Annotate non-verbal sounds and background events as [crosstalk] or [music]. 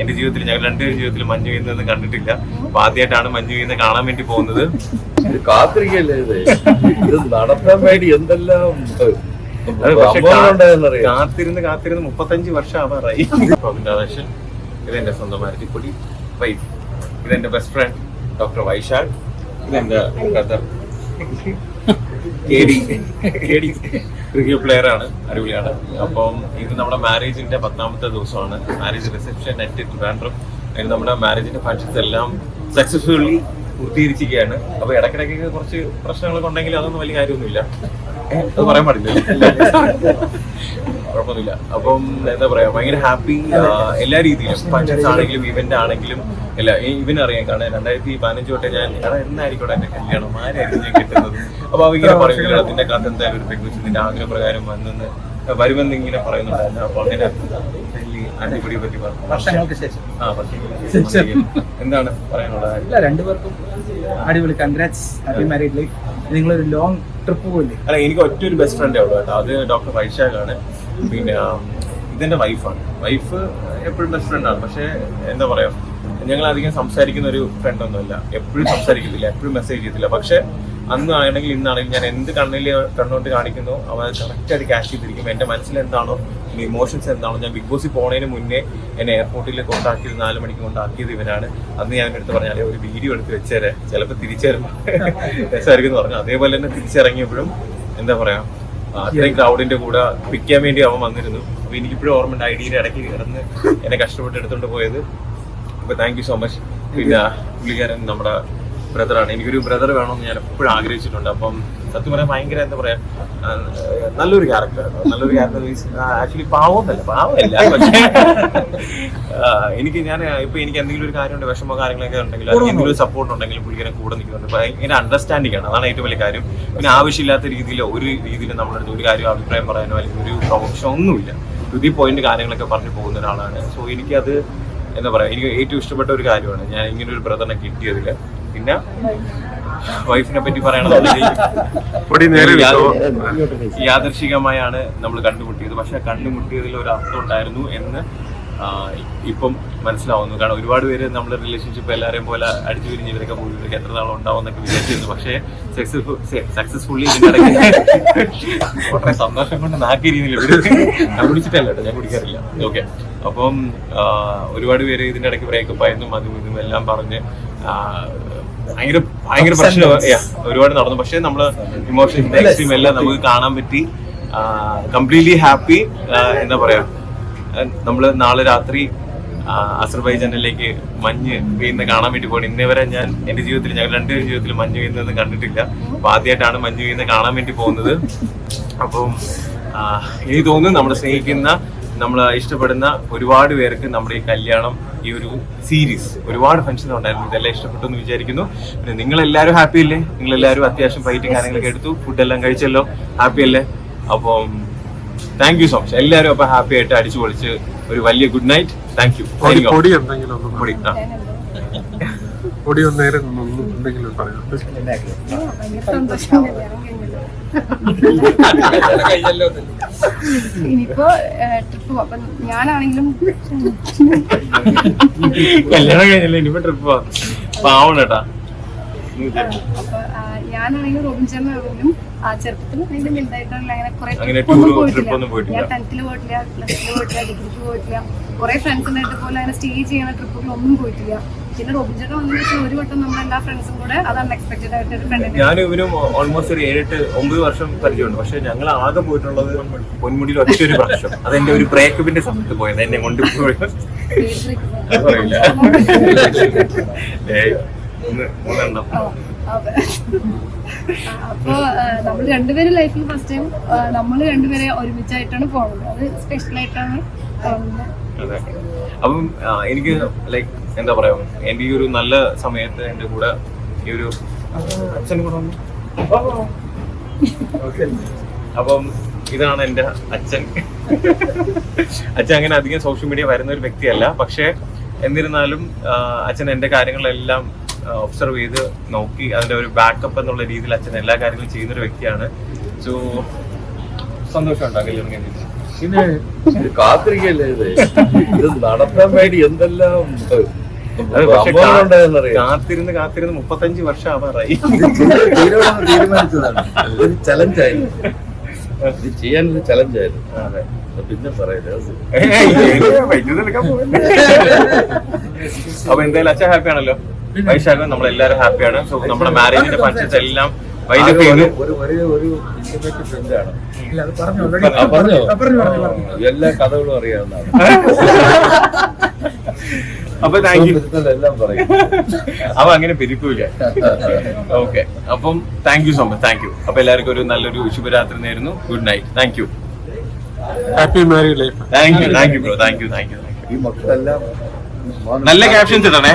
എന്റെ ജീവിതത്തിൽ ഞങ്ങൾ രണ്ടുപേരും ജീവിതത്തിൽ മഞ്ഞ് വീഴുന്നത് കണ്ടിട്ടില്ല. അപ്പൊ ആദ്യമായിട്ടാണ് മഞ്ഞ് വീഴുന്നത് കാണാൻ വേണ്ടി പോകുന്നത്. ഇത് കാത്തിരിക്കല്ലേ ഇത്? ഇത് നടത്താൻ വേണ്ടി എന്തെല്ലാം കാത്തിരുന്ന് കാത്തിരുന്ന് മുപ്പത്തഞ്ച് വർഷം ആവാറായി ഇത് ഇതെന്റെ സ്വന്തം മാരുതിപ്പൊടി വൈഫ് ഇതെന്റെ ബെസ്റ്റ് ഫ്രണ്ട് ഡോക്ടർ വൈശാഖ് ഇതെന്റെ ബ്രദർ ക്രിക്കറ്റ് പ്ലെയർ ആണ് അടിപൊളിയാണ്. അപ്പം ഇത് നമ്മുടെ മാരേജിന്റെ പത്താമത്തെ ദിവസമാണ്. Marriage reception at Trivandrum. അതിന് നമ്മുടെ മാരേജിന്റെ ഫങ്ഷൻസ് എല്ലാം സക്സസ്ഫുള്ളി പൂർത്തീകരിച്ചിരിക്കുകയാണ്. അപ്പൊ ഇടയ്ക്കിടയ്ക്ക് കുറച്ച് പ്രശ്നങ്ങളൊക്കെ ഉണ്ടെങ്കിൽ അതൊന്നും വലിയ കാര്യമൊന്നുമില്ല. അത് പറയാൻ പാടില്ല. കുഴപ്പമൊന്നുമില്ല. അപ്പം എന്താ പറയാ ഭയങ്കര ഹാപ്പി എല്ലാ രീതിയിലും ഫങ്ഷൻസ് ആണെങ്കിലും ഇവന്റ് ആണെങ്കിലും എല്ലാ ഇവൻ അറിയാം കാരണം രണ്ടായിരത്തി പതിനഞ്ച് തൊട്ടേ ഞാൻ എടാ എന്നായിരിക്കും എന്റെ കല്യാണം? ആരായിരിക്കും ഞാൻ കിട്ടുന്നത്? അപ്പൊ ഇങ്ങനെ പറയുന്നില്ല അതിന്റെ കഥ എന്തായാലും ഒരു പെൺകുച്ചി നിന്റെ ആഗ്രഹപ്രകാരം വന്നെന്ന്. വരുമെന്ന് ഇങ്ങനെ പറയുന്നുണ്ടായിരുന്നു. അപ്പൊ അങ്ങനെ അടിപൊളിയെ പറ്റി പറഞ്ഞു. വർഷങ്ങൾക്ക് ശേഷം. ആ പക്ഷേ എന്താണ് പറയാനുള്ളത്? ഇല്ല രണ്ടുപേർക്കും അടിപൊളി. കൺഗ്രാറ്റ്സ് ഹാപ്പി മാരീഡ് ലൈഫ് നിങ്ങളൊരു ലോങ് ട്രിപ്പ് പോയില്ലേ അല്ല എനിക്ക് ഒറ്റ ഒരു ബെസ്റ്റ് ഫ്രണ്ടേ ഉള്ളൂ കേട്ടോ. അത് ഡോക്ടർ വൈശാഖ് ആണ് പിന്നെ ഇതെന്റെ വൈഫാണ് വൈഫ് എപ്പോഴും ബെസ്റ്റ് ഫ്രണ്ടാണ് പക്ഷേ എന്താ പറയാ ഞങ്ങൾ അധികം സംസാരിക്കുന്ന ഒരു ഫ്രണ്ട് ഒന്നുമില്ല. എപ്പോഴും സംസാരിക്കത്തില്ല എപ്പോഴും മെസ്സേജ് ചെയ്യത്തില്ല. പക്ഷെ അന്ന് ആണെങ്കിൽ ഇന്നാണെങ്കിൽ ഞാൻ എന്ത് കണ്ണിൽ കണ്ണോട്ട് കാണിക്കുന്നു അവ കറക്റ്റായിട്ട് ക്യാഷ് ചെയ്തിരിക്കും. എന്റെ മനസ്സിൽ എന്താണോ ഇമോഷൻസ് എന്താണോ ഞാൻ ബിഗ് ബോസിൽ പോണതിന് മുന്നേ എന്നെ എയർപോർട്ടിൽ കൊണ്ടാക്കിയത് നാല് മണിക്ക് കൊണ്ടാക്കിയത് ഇവനാണ്. അന്ന് ഞാൻ എടുത്ത് പറഞ്ഞാൽ ഒരു വീഡിയോ എടുത്ത് വെച്ചേരെ. ചിലപ്പോൾ തിരിച്ചു രസമായിരിക്കും എന്ന് പറഞ്ഞു. അതേപോലെ തന്നെ തിരിച്ചിറങ്ങിയപ്പോഴും എന്താ പറയാ അത്രയും ക്രൗഡിന്റെ കൂടെ പിക്കാൻ വേണ്ടി അവൻ വന്നിരുന്നു. അപ്പൊ എനിക്കിപ്പോഴും ഓർമ്മയുണ്ട് ഐഡിയുടെ ഇടയ്ക്ക് കിടന്ന് എന്നെ കഷ്ടപ്പെട്ട് എടുത്തോണ്ട് പോയത്. അപ്പൊ താങ്ക് യു സോ മച്ച് പിന്നെ പുള്ളിക്കാരൻ നമ്മുടെ ബ്രദറാണ് എനിക്കൊരു ബ്രദർ വേണമെന്ന് ഞാൻ എപ്പോഴും ആഗ്രഹിച്ചിട്ടുണ്ട്. അപ്പം സത്യം പറയാൻ ഭയങ്കര എന്താ പറയാ നല്ലൊരു ക്യാരക്ടർ നല്ലൊരു ക്യാരക്ടർ ആക്ച്വലി പാവമൊന്നല്ല പാവമല്ല. പക്ഷേ എനിക്ക് ഞാൻ ഇപ്പൊ എനിക്ക് എന്തെങ്കിലും ഒരു കാര്യമുണ്ട് വിഷമോ കാര്യങ്ങളൊക്കെ ഉണ്ടെങ്കിൽ എന്തെങ്കിലും ഒരു സപ്പോർട്ട് ഉണ്ടെങ്കിൽ പുള്ളിക്കാരൻ കൂടെ നിൽക്കുന്നുണ്ട്. ഭയങ്കര അണ്ടർസ്റ്റാൻഡിംഗ് ആണ്. അതാണ് ഏറ്റവും വലിയ കാര്യം. പിന്നെ ആവശ്യമില്ലാത്ത രീതിയിൽ ഒരു രീതിയിൽ നമ്മളടുത്ത് ഒരു കാര്യം അഭിപ്രായം പറയാനോ അല്ലെങ്കിൽ ഒരു പ്രൊമോഷൻ ഒന്നുമില്ല. പുതിയ പോയിന്റ് കാര്യങ്ങളൊക്കെ പറഞ്ഞു പോകുന്ന ഒരാളാണ്. സോ എനിക്കത് എന്താ പറയാ എനിക്ക് ഏറ്റവും ഇഷ്ടപ്പെട്ട ഒരു കാര്യമാണ്. ഞാൻ ഇങ്ങനെ ഒരു ബ്രദറിനെ കിട്ടിയതിൽ പിന്നെ വൈഫിനെ പറ്റി പറയണമെന്നുണ്ടെങ്കിൽ യാദർശികമായാണ് നമ്മൾ കണ്ടുമുട്ടിയത്. പക്ഷെ കണ്ടുമുട്ടിയതിൽ ഒരു അർത്ഥം ഉണ്ടായിരുന്നു എന്ന് ഇപ്പം മനസ്സിലാവുന്നു. കാരണം ഒരുപാട് പേര് നമ്മുടെ റിലേഷൻഷിപ്പ് എല്ലാവരെയും പോലെ അടിച്ചു പിരിഞ്ഞ് ഇവരൊക്കെ പോയി ഇവരൊക്കെ എത്ര നാളും ഉണ്ടാവും എന്നൊക്കെ വിചാരിച്ചിരുന്നു. പക്ഷേ സക്സസ്ഫുള്ളി വളരെ സന്തോഷം കൊണ്ട് നാക്കി ഇവർ ഞാൻ കുടിച്ചിട്ടല്ല കേട്ടോ ഞാൻ കുടിക്കാറില്ല. ഓക്കെ അപ്പം ഒരുപാട് പേര് ഇതിന്റെ ഇടയ്ക്ക് ബ്രേക്കപ്പ് ആയിരുന്നു അതും ഇതും എല്ലാം പറഞ്ഞ് ഭയങ്കര ഭയങ്കര പ്രശ്നം ഒരുപാട് നടന്നു. പക്ഷേ നമ്മൾ ഇമോഷൻ എക്സ്ട്രീം എല്ലാം നമുക്ക് കാണാൻ പറ്റി. കംപ്ലീറ്റ്ലി ഹാപ്പി എന്താ പറയാ? നമ്മൾ നാളെ രാത്രി അസർബൈജാനിലേക്ക് മഞ്ഞ് വീഴുന്ന കാണാൻ വേണ്ടി പോകണം ഇന്നേ വരെ ഞാൻ എന്റെ ജീവിതത്തിൽ ഞങ്ങൾ രണ്ടുപേരും ജീവിതത്തിൽ മഞ്ഞ് വീഴുന്നതെന്ന് കണ്ടിട്ടില്ല. അപ്പൊ ആദ്യമായിട്ടാണ് മഞ്ഞ് വീഴുന്ന കാണാൻ വേണ്ടി പോകുന്നത്. അപ്പം എനിക്ക് തോന്നുന്നു നമ്മൾ സ്നേഹിക്കുന്ന നമ്മൾ ഇഷ്ടപ്പെടുന്ന ഒരുപാട് പേർക്ക് നമ്മുടെ ഈ കല്യാണം ഈ ഒരു സീരീസ് ഒരുപാട് ഫംഗ്ഷൻ ഉണ്ടായിരുന്നു. ഇതെല്ലാം ഇഷ്ടപ്പെട്ടു എന്ന് വിചാരിക്കുന്നു. പിന്നെ നിങ്ങളെല്ലാവരും ഹാപ്പി അല്ലേ? നിങ്ങളെല്ലാവരും അത്യാവശ്യം ഫൈറ്റും കാര്യങ്ങളൊക്കെ എടുത്തു. ഫുഡെല്ലാം കഴിച്ചല്ലോ. ഹാപ്പി അല്ലേ? അപ്പം താങ്ക് യു സോ മച്ച് എല്ലാവരും അപ്പൊ ഹാപ്പി ആയിട്ട് അടിച്ചു പൊളിച്ച് ഒരു വലിയ ഗുഡ് നൈറ്റ് താങ്ക് യു പൊടി പൊടി എന്തെങ്കിലും ഒന്ന് പൊടി. ആ. പൊടി ഒന്ന് നേരെ ഒന്ന് എന്തെങ്കിലും പറയാം. ഭയങ്കര സന്തോഷം. ഇനിയിപ്പോ ട്രിപ്പ് അപ്പൊ ഞാനാണെങ്കിലും കല്യാണം കഴിഞ്ഞല്ലേ? ഇനിയിപ്പോ ട്രിപ്പ് പോവാം. പാവണം കേട്ടാ. നീ വിചാരിച്ചു. അപ്പൊ ആ, ഞാനാണെങ്കിലും റോബിൻ ചേട്ടനാണെങ്കിലും ആ ചെറുപ്പത്തിൽ അതിന്റെ വലുതായിട്ടല്ല അങ്ങനെ കുറെ ഒന്നും പോയിട്ടില്ല. ഞാൻ ടെൻത്തിൽ പോയിട്ടില്ല പ്ലസ് ടു പോയിട്ടില്ല ഡിഗ്രിക്ക് പോയിട്ടില്ല. കുറെ ഫ്രണ്ട്സിനായിട്ട് പോലെ അങ്ങനെ സ്റ്റേ ചെയ്യുന്ന ട്രിപ്പുകളൊന്നും പോയിട്ടില്ല. പിന്നെ റോബിൻ ചേട്ടൻ വന്നതിന് ശേഷം ഒരു വട്ടം നമ്മൾ എല്ലാ ഫ്രണ്ട്സും കൂടെ അത് അൺഎക്സ്പെക്ടഡ് ആയിട്ട് ഒരു ഫ്രണ്ടിനെ ഞാൻ ഇവനും ഓൾമോസ്റ്റ് ഒരു ഏഴെട്ട് ഒമ്പത് വർഷം പരിചയമുണ്ട്. പക്ഷെ ഞങ്ങൾ ആകെ പോയിട്ടുള്ളത് പൊന്മുടിയിൽ ഒറ്റ ഒരു പ്രാവശ്യം. അതെന്റെ ഒരു ബ്രേക്കപ്പിന്റെ സമയത്ത് പോയത്. എന്നെ കൊണ്ടുപോയി അത് [laughs] അപ്പോ നമ്മൾ രണ്ടുപേരും ലൈഫിൽ ഫസ്റ്റ് ടൈം നമ്മൾ രണ്ടുപേരെ ഒരുമിച്ചായിട്ടാണ് പോകുന്നത് അത് സ്പെഷ്യൽ ആയിട്ടാണ് തോന്നുന്നത്. അതെ. അപ്പം എനിക്ക് ലൈക്ക് എന്താ പറയാ എന്റെ ഈ ഒരു നല്ല സമയത്ത് എന്റെ കൂടെ ഈ ഒരു അച്ഛനും കൂടെ വന്നു. അപ്പം ഇതാണ് എന്റെ അച്ഛൻ. അച്ഛൻ അങ്ങനെ അധികം സോഷ്യൽ മീഡിയ വരുന്ന ഒരു വ്യക്തിയല്ല. പക്ഷേ എന്നിരുന്നാലും അച്ഛൻ എന്റെ കാര്യങ്ങളെല്ലാം ഒബ്സർവ് ചെയ്ത് നോക്കി അതിന്റെ ഒരു ബാക്കപ്പ് എന്നുള്ള രീതിയിൽ അച്ഛൻ എല്ലാ കാര്യങ്ങളും ചെയ്യുന്ന ഒരു വ്യക്തിയാണ്. സോ സന്തോഷമുണ്ടോ കല്യാണം കഴിഞ്ഞിട്ട് പിന്നെ ഇത് കാത്തിരിക്കല്ലേ ഇത്? ഇത് നടത്താൻ വേണ്ടി എന്തെല്ലാം അത് പക്ഷെ സംഭവങ്ങളുണ്ടെന്നറിയാം? കാത്തിരുന്ന് കാത്തിരുന്ന് മുപ്പത്തഞ്ച് വർഷം ആവാറായി തീരുമാനം തീരുമാനിച്ചതാണ്. ഒരു ചലഞ്ചായിരുന്നു ഇത് ചെയ്യാനൊരു ചലഞ്ചായിരുന്നു അതെ. പിന്നെ പോവല്ലേ? അപ്പൊ എന്തായാലും അച്ഛൻ ഹാപ്പി ആണല്ലോ. വൈശാഖം നമ്മളെല്ലാരും ഹാപ്പിയാണ്. സോ നമ്മുടെ മാരേജിന്റെ ഫങ്ഷൻസ് എല്ലാം വൈൻഡപ്പ് ചെയ്തു. ഒരു ഒരു ഒരു ഇന്റിമേറ്റ് ഫ്രണ്ടാണ് ഇല്ല അത് പറഞ്ഞു ഓൾറെഡി പറഞ്ഞു? പറഞ്ഞു പറഞ്ഞു എല്ലാ കഥകളും അറിയാവുന്നതാണ്. [laughs] അപ്പൊ താങ്ക് യു അവ അങ്ങനെ പിരിക്കൂല ഓക്കെ അപ്പം thank you so much thank you അപ്പൊ എല്ലാവർക്കും ഒരു നല്ലൊരു ശുഭരാത്രി നേരുന്നു. Good night thank you happy married life thank you thank you bro thank you thank you ഈ മക്കളെല്ലാം നല്ല ക്യാപ്ഷൻസ് ഇടണേ.